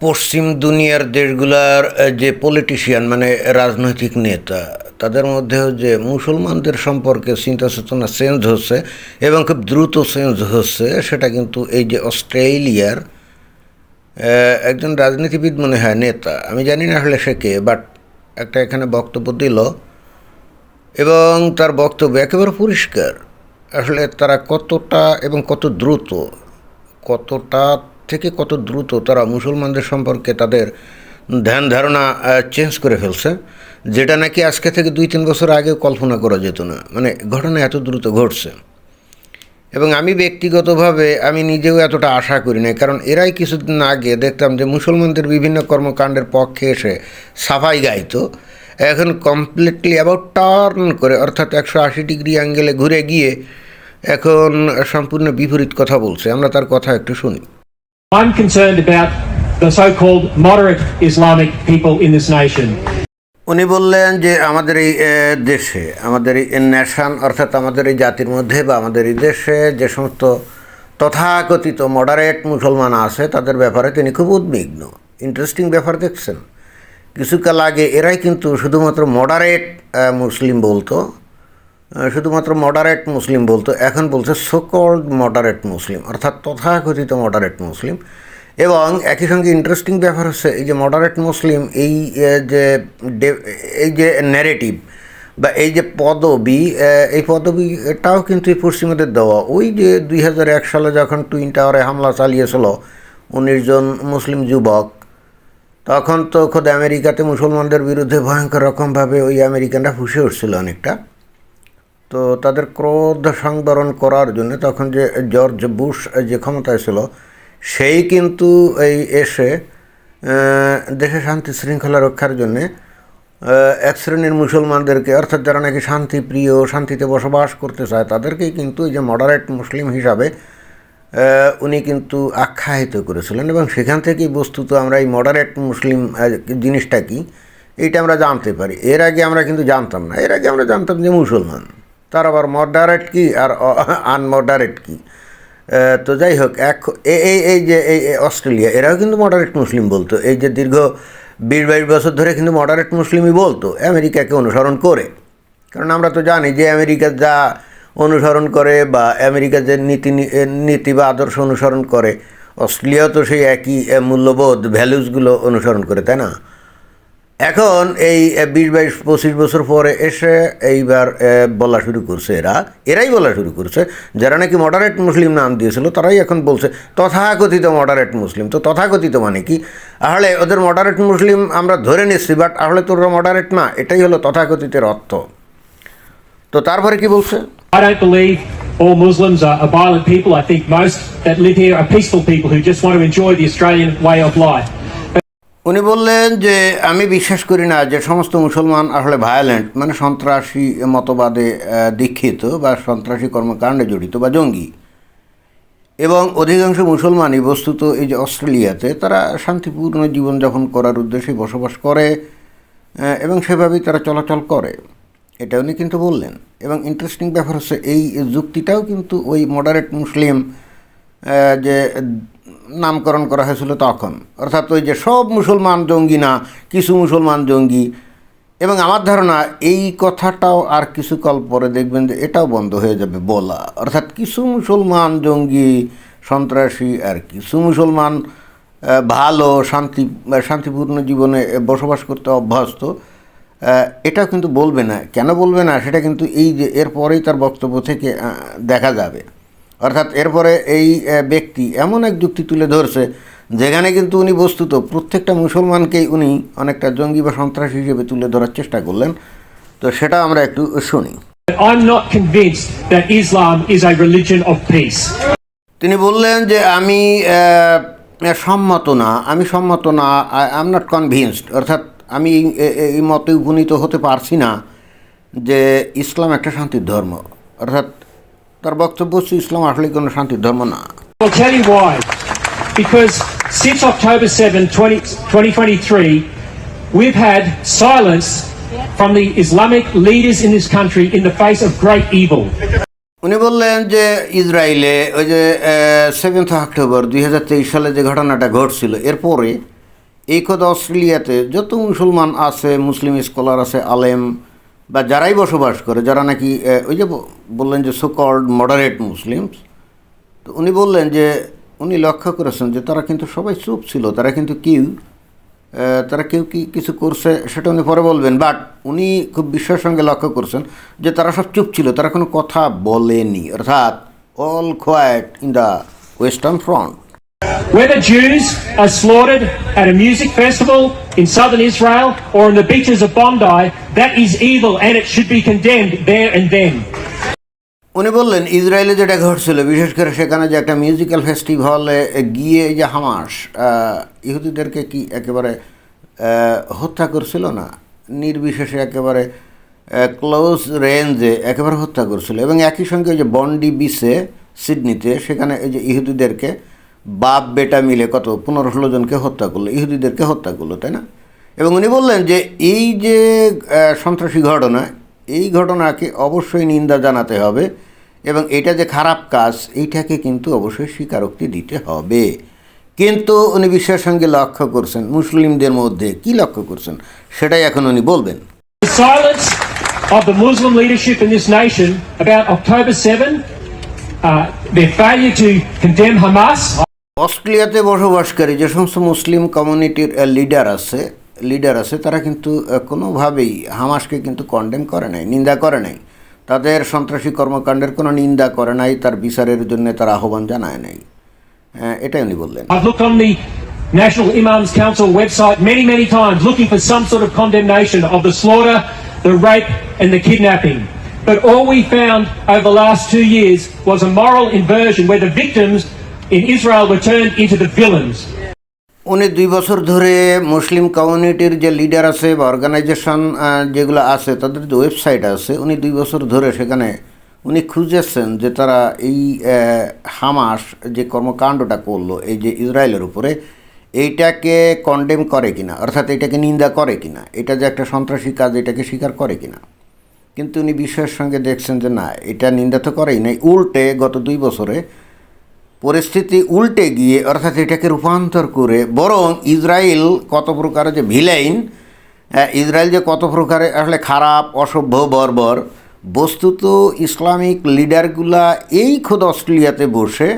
পশ্চিম দুনিয়ার দেশগুলার যে পলিটিশিয়ান মানে রাজনৈতিক নেতা, তাদের মধ্যেও যে মুসলমানদের সম্পর্কে চিন্তা চেতনা চেঞ্জ হচ্ছে এবং খুব দ্রুত চেঞ্জ হচ্ছে, সেটা কিন্তু এই যে অস্ট্রেলিয়ার একজন রাজনীতিবিদ মনে হয় নেতা, আমি জানি না আসলে সে কে বাট একটা এখানে বক্তব্য দিল এবং তার বক্তব্য একেবারে পরিষ্কার। আসলে তারা কতটা এবং কত দ্রুত, কতটা থেকে কত দ্রুত তারা মুসলমানদের সম্পর্কে তাদের ধ্যান ধারণা চেঞ্জ করে ফেলছে, যেটা নাকি আজকে থেকে দুই তিন বছর আগেও কল্পনা করা যেত না। মানে ঘটনা এত দ্রুত ঘটছে। এবং আমি ব্যক্তিগতভাবে আমি নিজেও এতটা আশা করি না কারণ এরাই কিছুদিন আগে দেখতাম যে মুসলমানদের বিভিন্ন কর্মকাণ্ডের পক্ষে এসে সাফাই গাইতো। এখন কমপ্লিটলি অ্যাবাউট টার্ন করে, অর্থাৎ একশো আশি ডিগ্রি অ্যাঙ্গেলে ঘুরে গিয়ে এখন সম্পূর্ণ বিপরীত কথা বলছে। আমরা তার কথা একটু শুনি। I'm concerned about the so-called moderate Islamic people in this nation. উনি বললেন যে আমাদের এই দেশে, আমাদের এই ন্যাশন অর্থাৎ আমাদের এই জাতির মধ্যে বা আমাদের এই দেশে যে সমস্ত তথাকথিত মডারেট মুসলমান আছে, তাদের ব্যাপারে তিনি খুব উদ্বিগ্ন। ইন্টারেস্টিং ব্যাপার দেখছেন। কিছুকাল আগে এরাই কিন্তু শুধুমাত্র মডারেট মুসলিম বলতো। শুধুমাত্র মডারেট মুসলিম বলতো, এখন বলছে সোকল্ড মডারেট মুসলিম অর্থাৎ তথাকথিত মডারেট মুসলিম এবং একই সঙ্গে ইন্টারেস্টিং ব্যাপার হচ্ছে, এই যে মডারেট মুসলিম এই যে এই যে ন্যারেটিভ বা এই যে পদবি এই পদবি এটাও কিন্তু এই পশ্চিমাদের দেওয়া। ওই যে দুই হাজার এক সালে যখন টুইন টাওয়ারে হামলা চালিয়েছিল উনিশ জন মুসলিম যুবক, তখন তো খোদ আমেরিকাতে মুসলমানদের বিরুদ্ধে ভয়ঙ্কর রকমভাবে ওই আমেরিকানরা ফুসে উঠছিল অনেকটা। তো তাদের ক্রোধ সংবরণ করার জন্য তখন যে জর্জ বুশ যে ক্ষমতায় ছিল, সেই কিন্তু এই এসে দেশে শান্তি শৃঙ্খলা রক্ষার জন্যে এক শ্রেণির মুসলমানদেরকে, অর্থাৎ যারা নাকি শান্তিপ্রিয়, শান্তিতে বসবাস করতে চায়, তাদেরকেই কিন্তু এই যে মডারেট মুসলিম হিসাবে উনি কিন্তু আখ্যায়িত করেছিলেন। এবং সেখান থেকেই বস্তুত আমরা এই মডারেট মুসলিম জিনিসটা কি, এইটা আমরা জানতে পারি। এর আগে আমরা কিন্তু জানতাম না। এর আগে আমরা জানতাম যে মুসলমান। তার আবার মডারেট কি আর আনমডারেট কি? তো যাই হোক, এক এই এই যে, এই এই অস্ট্রেলিয়া, এরাও কিন্তু মডারেট মুসলিম বলতো। এই যে দীর্ঘ বিশ বাইশ বছর ধরে কিন্তু মডারেট মুসলিমই বলতো, আমেরিকাকে অনুসরণ করে। কারণ আমরা তো জানি যে আমেরিকা যা অনুসরণ করে বা আমেরিকা যে নীতি নীতি বা আদর্শ অনুসরণ করে, অস্ট্রেলিয়াও তো সেই একই মূল্যবোধ ভ্যালুসগুলো অনুসরণ করে, তাই না? এখন এই বিশ বাইশ, পঁচিশ বছর পরে এসে এইবার বলা শুরু করছে এরা, এরাই বলা শুরু করছে, যারা নাকি মডারেট মুসলিম নাম দিয়েছিল, তারাই এখন বলছে তথাকথিত মডারেট মুসলিম তো তথাকথিত মানে কি আসলে ওদের মডারেট মুসলিম আমরা ধরে নিচ্ছি বাট আসলে তোরা মডারেট না, এটাই হলো তথাকথিতের অর্থ তো তারপরে কি বলছে I don't believe all Muslims are violent people. I think most that live here are peaceful people who just want to enjoy the Australian way of life. উনি বললেন যে, আমি বিশ্বাস করি না যে সমস্ত মুসলমান আসলে ভায়োলেন্ট মানে সন্ত্রাসী মতবাদে দীক্ষিত বা সন্ত্রাসী কর্মকাণ্ডে জড়িত বা জঙ্গি। এবং অধিকাংশ মুসলমানই বস্তুত এই যে অস্ট্রেলিয়াতে, তারা শান্তিপূর্ণ জীবনযাপন করার উদ্দেশ্যে বসবাস করে এবং সেভাবেই তারা চলাচল করে। এটা উনি কিন্তু বললেন। এবং ইন্টারেস্টিং ব্যাপার হচ্ছে, এই যুক্তিটাও কিন্তু ওই মডারেট মুসলিম যে নামকরণ করা হয়েছিল তখন। অর্থাৎ ওই যে সব মুসলমান জঙ্গি না, কিছু মুসলমান জঙ্গি। এবং আমার ধারণা এই কথাটাও আর কিছুকাল পরে দেখবেন যে এটাও বন্ধ হয়ে যাবে বলা। অর্থাৎ কিছু মুসলমান জঙ্গি, সন্ত্রাসী আর কিছু মুসলমান ভালো, শান্তি শান্তিপূর্ণ জীবনে বসবাস করতে অভ্যস্ত এটা কিন্তু বলবে না। কেন বলবে না? সেটা কিন্তু এই যে এরপরেই তার বক্তব্য থেকে দেখা যাবে। অর্থাৎ এরপরে এই ব্যক্তি এমন এক যুক্তি তুলে ধরছে যেখানে কিন্তু উনি বস্তুত প্রত্যেকটা মুসলমানকেই উনি অনেকটা জঙ্গি বা সন্ত্রাসী হিসেবে তুলে ধরার চেষ্টা করলেন তো সেটা আমরা একটু শুনি I'm not convinced that Islam is a religion of peace. তিনি বললেন যে আমি সম্মত না আমি সম্মত না আই এম নট কনভিন্সড অর্থাৎ আমি এই মতে উপনীত হতে পারছি না যে ইসলাম একটা শান্তির ধর্ম অর্থাৎ তার বক্তব্য হচ্ছে ইসলাম আসলে কোনো শান্তির ধর্ম না I'll tell you why. Because since October 7, 20, 2023, we've had silence from the Islamic leaders in this country in the face of great evil. উনি বললেন যে ইসরায়েলে ওই যে সেভেন্থ অক্টোবর দুই হাজার তেইশ সালে যে ঘটনাটা ঘটছিল এরপরে এই খোদ অস্ট্রেলিয়াতে যত মুসলমান আছে মুসলিম স্কলার আছে আলেম বা যারাই বসবাস করে, যারা নাকি ওই যে বললেন যে সুকল্ড মডারেট মুসলিমস তো উনি বললেন যে, উনি লক্ষ্য করেছেন যে তারা কিন্তু সবাই চুপ ছিল, তারা কিন্তু কেউ তারা কেউ কি কিছু করছে সেটা উনি পরে বলবেন। বাট উনি খুব বিশ্বাসের সঙ্গে লক্ষ্য করছেন যে তারা সব চুপ ছিল, তারা কোনো কথা বলেনি। অর্থাৎ All Quiet in the Western Front Whether Jews are slaughtered at a music festival in southern Israel or on the beaches of Bondi, that is evil and it should be condemned there and then. উনি বললেন ইসরায়েলে যেটা ঘটছিল বিশেষ করে সেখানে যে একটা musical ফেস্টিভ্যালে গিয়ে যে হামাস ইহুদিদেরকে কি একেবারে হত্যা করছিল না নির্বিশেষে একেবারে ক্লোজ রেঞ্জে একেবারে হত্যা করছিল এবং একই সঙ্গে যে বন্ডি বিচে সিডনিতে সেখানে এই যে ইহুদিদেরকে বাপ বেটা মিলে কত পনেরো ষোলো জনকে হত্যা করল ইহুদিদেরকে হত্যা করল তাই না? এবং উনি বললেন যে এই যে সন্ত্রাসী ঘটনা এই ঘটনাকে অবশ্যই নিন্দা জানাতে হবে এবং এটা যে খারাপ কাজ এইটাকে কিন্তু অবশ্যই স্বীকারোক্তি দিতে হবে। কিন্তু উনি বিশ্বের সঙ্গে লক্ষ্য করছেন মুসলিমদের মধ্যে কি লক্ষ্য করছেন সেটাই এখন উনি বলবেন। Of the Muslim leadership in this nation about October 7, uh, their failure to condemn Hamas, অস্ট্রেলিয়াতে বসবাসকারী যে সমস্ত মুসলিম কমিউনিটির লিডার আছে লিডার আছে তারা কিন্তু কোনোভাবেই হামাসকে কিন্তু কন্ডেম করে নাই নিন্দা করে নাই তাদের সন্ত্রাসী কর্মকাণ্ডের কোনো নিন্দা করে নাই তার বিচারের জন্য তার আহ্বান জানায় নাই এটাই উনি বললেন National Imams Council website many, many times looking for some sort of condemnation of the slaughter, the rape, and the kidnapping. But all we found over the last two years was a moral inversion where the victims in Israel were turned into the villains. উনি দুই বছর ধরে মুসলিম কমিউনিটির যে leader আছে বা organisation যেগুলো আছে, তাদের যে ওয়েবসাইট আছে, উনি দুই বছর ধরে সেখানে উনি খুঁজেছেন যে তারা এই হামাস যে কর্মকাণ্ডটা করল, এই যে ইসরায়েলের উপরে, এইটাকে কন্ডেম করে কিনা, অর্থাৎ এটাকে নিন্দা করে কিনা, এটা যে একটা সন্ত্রাসী কাজ, এটাকে স্বীকার করে কিনা কিন্তু উনি বিশ্বের সঙ্গে দেখছেন যে না, এটা নিন্দা তো করেই নাই উল্টে গত দুই বছরে পরিস্থিতি উল্টে গিয়ে, অর্থাৎ এটাকে রূপান্তর করে, বরং ইসরায়েল কত প্রকারে যে ভিলাইন ইসরায়েল যে কত প্রকারে আসলে খারাপ, অসভ্য, বর্বর, বস্তুত ইসলামিক লিডারগুলা এই খোদ অস্ট্রেলিয়াতে বসে,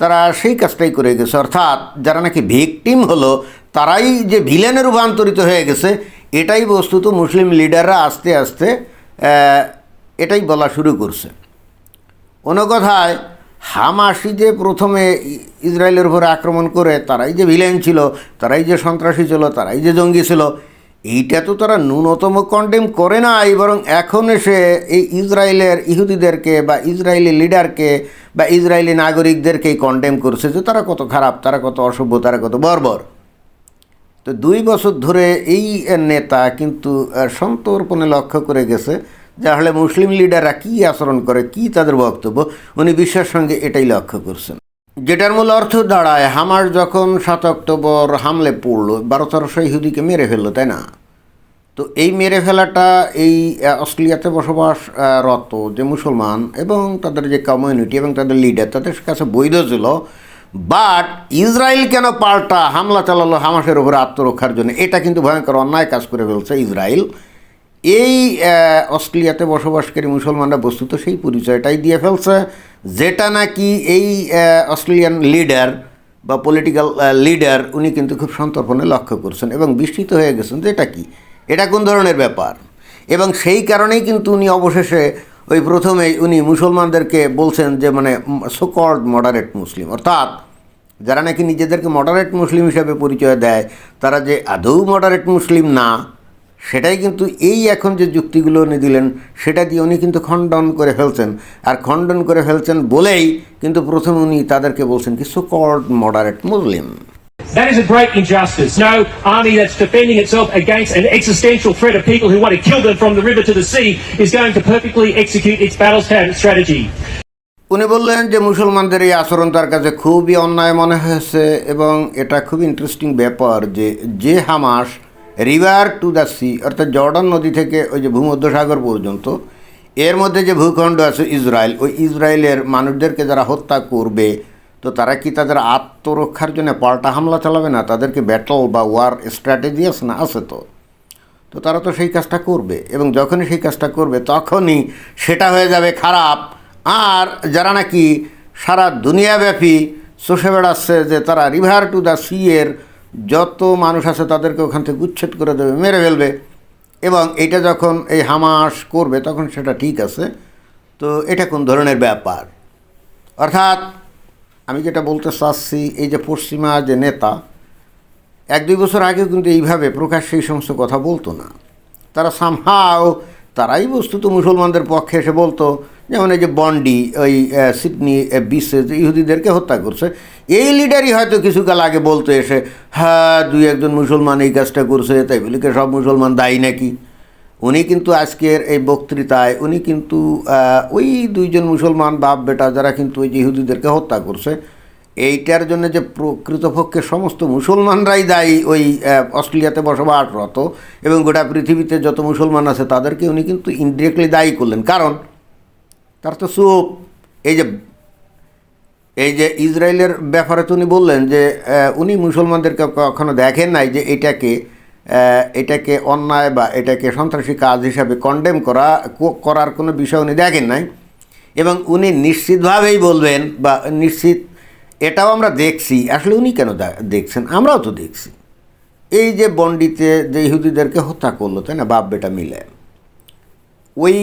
তারা সেই কাজটাই করে গেছে। অর্থাৎ যারা নাকি ভিকটিম হলো, তারাই যে ভিলেনে রূপান্তরিত হয়ে গেছে, এটাই বস্তুত মুসলিম লিডাররা আস্তে আস্তে এটাই বলা শুরু করছে। অন্য কথায় হামাসি যে প্রথমে ইসরায়েলের উপরে আক্রমণ করে, তারাই যে ভিলেন ছিল, তারাই যে সন্ত্রাসী ছিল, তারাই যে জঙ্গি ছিল, এইটা তো তারা ন্যূনতম কন্ডেম করে নাই, বরং এখন এসে এই ইসরায়েলের ইহুদিদেরকে বা ইসরায়েলি লিডারকে বা ইসরায়েলি নাগরিকদেরকেই কন্ডেম করছে যে তারা কত খারাপ, তারা কত অসভ্য, তারা কত বর্বর। তো দুই বছর ধরে এই নেতা কিন্তু সন্তর্পণে লক্ষ্য করে গেছে আসলে মুসলিম লিডাররা কী আচরণ করে, কি তাদের বক্তব্য, উনি বিশ্বের সঙ্গে এটাই লক্ষ্য করছেন। যেটার মূল অর্থ দাঁড়ায় হামার যখন সাত অক্টোবর হামলে পড়ল বারো তেরোশো ইহুদিকে মেরে ফেলল, তাই না? তো এই মেরে ফেলাটা এই অস্ট্রেলিয়াতে বসবাস রত যে মুসলমান এবং তাদের যে কমিউনিটি এবং তাদের লিডার তাদের কাছে বৈধ ছিল। বাট ইসরায়েল কেন পাল্টা হামলা চালালো হামাসের উপরে আত্মরক্ষার জন্য? এটা কিন্তু ভয়ঙ্কর অন্যায় কাজ করে ফেলছে ইসরায়েল। এই অস্ট্রেলিয়াতে বসবাসকারী মুসলমানরা বস্তুত সেই পরিচয়টাই দিয়ে ফেলছে, যেটা নাকি এই অস্ট্রেলিয়ান লিডার বা পলিটিক্যাল লিডার উনি কিন্তু খুব সন্তর্পণে লক্ষ্য করছেন এবং বিস্মিত হয়ে গেছেন যে এটা কি? এটা কোন ধরনের ব্যাপার? এবং সেই কারণেই কিন্তু উনি অবশেষে ওই প্রথমেই উনি মুসলমানদেরকে বলছেন যে মানে সোকল্ড মডারেট মুসলিম। অর্থাৎ যারা নাকি নিজেদেরকে মডারেট মুসলিম হিসাবে পরিচয় দেয়, তারা যে আদৌ মডারেট মুসলিম না সেটাই কিন্তু এই এখন যে যুক্তিগুলো উনি দিলেন সেটা দিয়ে উনি কিন্তু খণ্ডন করে ফেলছেন আর খণ্ডন করে ফেলছেন বলেই কিন্তু প্রথম উনি তাদেরকে বলছেন কি so called moderate Muslim That is a great injustice. No army that's defending itself against an existential threat of people who want to kill them from the river to the sea is going to perfectly execute its battle strategy. উনি বললেন যে মুসলমানদের এই আচরণ তার কাছে খুবই অন্যায় মনে হয়েছে এবং এটা খুব ইন্টারেস্টিং ব্যাপার যে যে Hamas river to the sea, অর্থাৎ জর্ডান নদী থেকে ওই যে ভূমধ্যসাগর পর্যন্ত। এর মধ্যে যে ভূখণ্ড আছে ইসরায়েল, ওই ইসরায়েলের মানুষদেরকে যারা হত্যা করবে, তো তারা কি তাদের আত্মরক্ষার জন্য পাল্টা হামলা চালাবে না? তাদেরকে ব্যাটল বা ওয়ার স্ট্র্যাটেজি আছে না? আছে তো। তো তারা তো সেই কাজটা করবে এবং যখনই সেই কাজটা করবে, তখনই সেটা হয়ে যাবে খারাপ। আর যারা নাকি সারা দুনিয়াব্যাপী চষে বেড়াচ্ছে যে তারা রিভার টু দ্য সি এর যত মানুষ আছে তাদেরকে ওখান থেকে উচ্ছেদ করে দেবে, মেরে ফেলবে। এবং এটা যখন এই হামাস করবে, তখন সেটা ঠিক আছে। তো এটা কোন ধরনের ব্যাপার? অর্থাৎ আমি যেটা বলতে চাচ্ছি, এই যে পশ্চিমা যে নেতা, এক দুই বছর আগেও কিন্তু এইভাবে প্রকাশ সেই সমস্ত কথা বলতো না। তারা সামহাও তারাই বস্তুত মুসলমানদের পক্ষে এসে বলতো যেমন এই যে বন্ডি, ওই সিডনি যে ইহুদিদেরকে হত্যা করছে। এই লিডারই হয়তো কিছুকাল আগে বলতো এসে হ্যাঁ দুই একজন মুসলমান এই কাজটা করছে, তাই বলে কি সব মুসলমান দায়ী নাকি? উনি কিন্তু আজকের এই বক্তৃতায়, উনি কিন্তু ওই দুইজন মুসলমান বাপ বেটা যারা কিন্তু ওই যে ইহুদিদেরকে হত্যা করছে, এইটার জন্য যে প্রকৃতপক্ষে সমস্ত মুসলমানরাই দায়ী ওই অস্ট্রেলিয়াতে বসবাসরত এবং গোটা পৃথিবীতে যত মুসলমান আছে তাদেরকে উনি কিন্তু ইনডিরেক্টলি দায়ী করলেন। কারণ তার তো চুপ এই যে এই যে ইসরায়েলের ব্যাপারে তো উনি বললেন যে উনি মুসলমানদেরকে কখনো দেখেন নাই যে এটাকে এটাকে অন্যায় বা এটাকে সন্ত্রাসী কাজ হিসাবে কন্ডেম করা করার কোনো বিষয় উনি দেখেন নাই। এবং উনি নিশ্চিতভাবেই বলবেন বা নিশ্চিত এটাও আমরা দেখছি। আসলে উনি কেন দেখছেন? আমরাও তো দেখছি। এই যে বন্ডিতে যে ইহুদিদেরকে হত্যা করল, তাই না? বাপ বেটা মিলে। ওই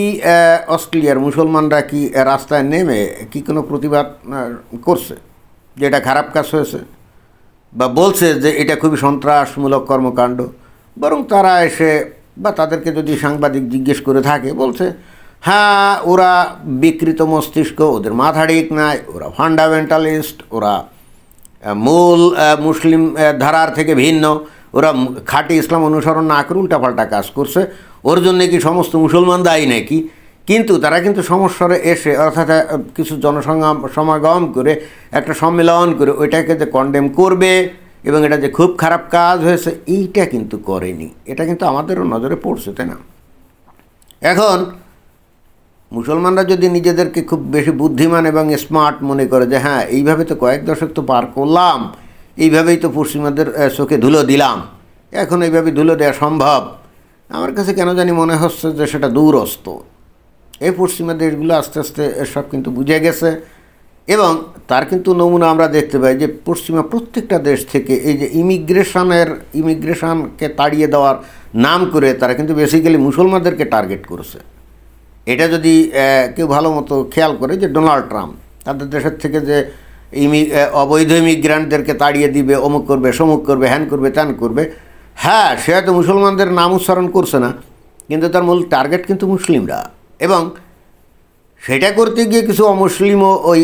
অস্ট্রেলিয়ার মুসলমানরা কি রাস্তায় নেমে কি কোনো প্রতিবাদ করছে? যে এটা খারাপ কাজ হয়েছে? বা বলছে যে এটা খুবই সন্ত্রাসমূলক কর্মকাণ্ড? বরং তারা এসে, বা তাদেরকে যদি সাংবাদিক জিজ্ঞেস করে থাকে, বলছে হ্যাঁ ওরা বিকৃত মস্তিষ্ক, ওদের মাথা ঠিক নাই, ওরা ফান্ডামেন্টালিস্ট ওরা মূল মুসলিম ধারার থেকে ভিন্ন, ওরা খাঁটি ইসলাম অনুসরণ না করে উল্টাপাল্টা কাজ করছে ওর জন্য কি সমস্ত মুসলমান দায়ী নাকি? কিন্তু তারা কিন্তু সমস্যারে এসে, অর্থাৎ কিছু জনসংগ্রাম সমাগম করে একটা সম্মেলন করে ওইটাকে যে কন্ডেম করবে এবং এটা যে খুব খারাপ কাজ হয়েছে, এইটা কিন্তু করেনি। এটা কিন্তু আমাদেরও নজরে পড়ছে, তাই না? এখন, মুসলমানরা যদি নিজেদেরকে খুব বেশি বুদ্ধিমান এবং স্মার্ট মনে করে যে হ্যাঁ এইভাবে তো কয়েক দশক তো পার করলাম, এইভাবেই তো পশ্চিমাদের চোখে ধুলো দিলাম, এখন এইভাবে ধুলো দেওয়া সম্ভব। আমার কাছে কেন জানি মনে হচ্ছে যে সেটা দূরস্ত। এই পশ্চিমা দেশগুলো আস্তে আস্তে সব কিন্তু বুঝে গেছে এবং তার কিন্তু নমুনা আমরা দেখতে পাই যে পশ্চিমা প্রত্যেকটা দেশ থেকে এই যে ইমিগ্রেশনের, ইমিগ্রেশনকে তাড়িয়ে দেওয়ার নাম করে তারা কিন্তু বেসিক্যালি মুসলমানদেরকে টার্গেট করেছে। এটা যদি কেউ ভালো মতো খেয়াল করে যে ডোনাল্ড ট্রাম্প তাদের দেশের থেকে যে ইমি অবৈধ ইমিগ্রান্টদেরকে তাড়িয়ে দিবে, অমুক করবে, সমুক করবে, হ্যান করবে, ত্যান করবে হ্যাঁ সে হয়তো মুসলমানদের নাম উচ্চারণ করছে না, কিন্তু তার মূল টার্গেট কিন্তু মুসলিমরা। এবং সেটা করতে গিয়ে কিছু অমুসলিমও ওই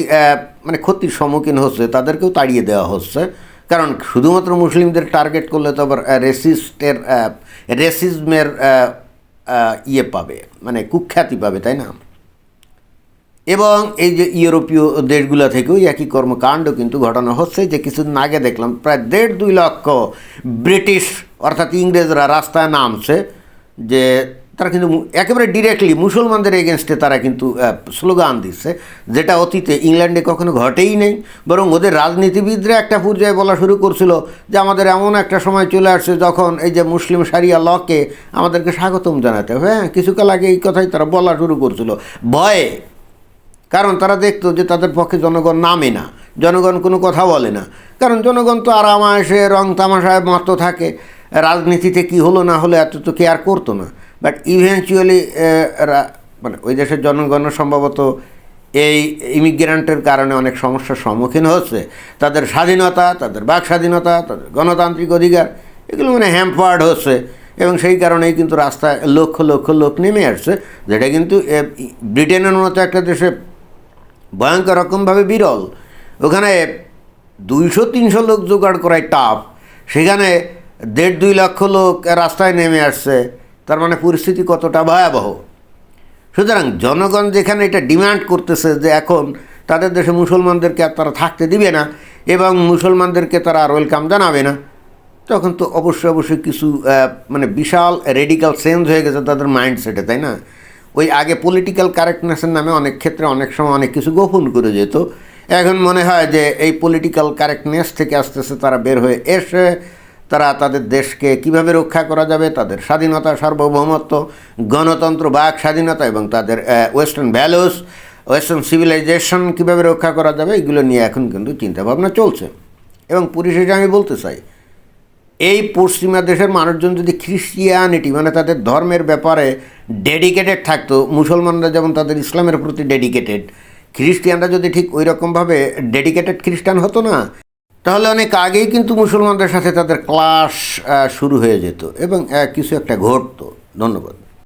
মানে ক্ষতির সম্মুখীন হচ্ছে, তাদেরকেও তাড়িয়ে দেওয়া হচ্ছে। কারণ শুধুমাত্র মুসলিমদের টার্গেট করলে তো আবার রেসিস্টের রেসিজমের ইয়ে পাবে মানে কুখ্যাতি পাবে, তাই না? এবং এই যে ইউরোপীয় দেশগুলো থেকেও একই কর্মকাণ্ড কিন্তু ঘটানো হচ্ছে, যে কিছুদিন আগে দেখলাম, প্রায় দেড় দুই লক্ষ ব্রিটিশ অর্থাৎ ইংরেজরা রাস্তায় নামছে যে তারা কিন্তু একেবারে ডিরেক্টলি মুসলমানদের এগেনস্টে তারা কিন্তু স্লোগান দিচ্ছে, যেটা অতীতে ইংল্যান্ডে কখনো ঘটেই নেই। বরং ওদের রাজনীতিবিদরা একটা পর্যায়ে বলা শুরু করছিল যে আমাদের এমন একটা সময় চলে আসছে যখন এই যে মুসলিম সারিয়া লকে আমাদেরকে স্বাগতম জানাতে হবে। হ্যাঁ কিছুকাল আগে এই কথাই তারা বলা শুরু করছিল। ভয়ে। কারণ তারা দেখতো যে তাদের পক্ষে জনগণ নামে না, জনগণ কোনো কথা বলে না। কারণ জনগণ তো আরামায়েসে রং তামাশায় মতো থাকে। রাজনীতিতে কি হলো না হলো এত তো কেয়ার করতো না। বাট ইভেনচুয়ালি মানে ওই দেশের জনগণ সম্ভবত এই ইমিগ্রেন্টের কারণে অনেক সমস্যার সম্মুখীন হচ্ছে। তাদের স্বাধীনতা, তাদের বাক স্বাধীনতা, তাদের গণতান্ত্রিক অধিকার, এগুলো মানে হ্যাম্পার্ড হচ্ছে। এবং সেই কারণেই কিন্তু রাস্তায় লক্ষ লক্ষ লোক নেমে আসছে, যেটা কিন্তু ব্রিটেনের মতো একটা দেশে ভয়ঙ্কর রকমভাবে বিরল। ওখানে দুইশো তিনশো লোক জোগাড় করায় টাফ সেখানে দেড় দুই লক্ষ লোক রাস্তায় নেমে আসছে, তার মানে পরিস্থিতি কতটা ভয়াবহ। সুতরাং জনগণ যেখানে এটা ডিমান্ড করতেছে যে এখন তাদের দেশে মুসলমানদেরকে আর তারা থাকতে দিবে না এবং মুসলমানদেরকে তারা আর ওয়েলকাম জানাবে না, তখন তো অবশ্যই অবশ্যই কিছু মানে বিশাল রেডিক্যাল চেঞ্জ হয়ে গেছে তাদের মাইন্ডসেটে তাই না? ওই আগে পলিটিক্যাল কারেক্টনেসের নামে অনেক ক্ষেত্রে অনেক সময় অনেক কিছু গোপন করে যেত। এখন মনে হয় যে এই পলিটিক্যাল কারেক্টনেস থেকে আস্তে আস্তে তারা বের হয়ে এসে তারা তাদের দেশকে কীভাবে রক্ষা করা যাবে, তাদের স্বাধীনতা, সার্বভৌমত্ব, গণতন্ত্র, বাক স্বাধীনতা এবং তাদের ওয়েস্টার্ন ভ্যালুস ওয়েস্টার্ন সিভিলাইজেশন কীভাবে রক্ষা করা যাবে, এগুলো নিয়ে এখন কিন্তু চিন্তাভাবনা চলছে। এবং পরিশেষে আমি বলতে চাই, এই পশ্চিমা দেশের মানুষজন যদি খ্রিস্টিয়ানিটি মানে তাদের ধর্মের ব্যাপারে ডেডিকেটেড থাকতো, মুসলমানরা যেমন তাদের ইসলামের প্রতি ডেডিকেটেড খ্রিস্টিয়ানরা যদি ঠিক ওই রকমভাবে ডেডিকেটেড খ্রিস্টান হতো না তাহলে অনেক আগেই কিন্তু মুসলমানদের সাথে তাদের ক্লাস শুরু হয়ে যেত এবং কিছু একটা ঘটতো। ধন্যবাদ।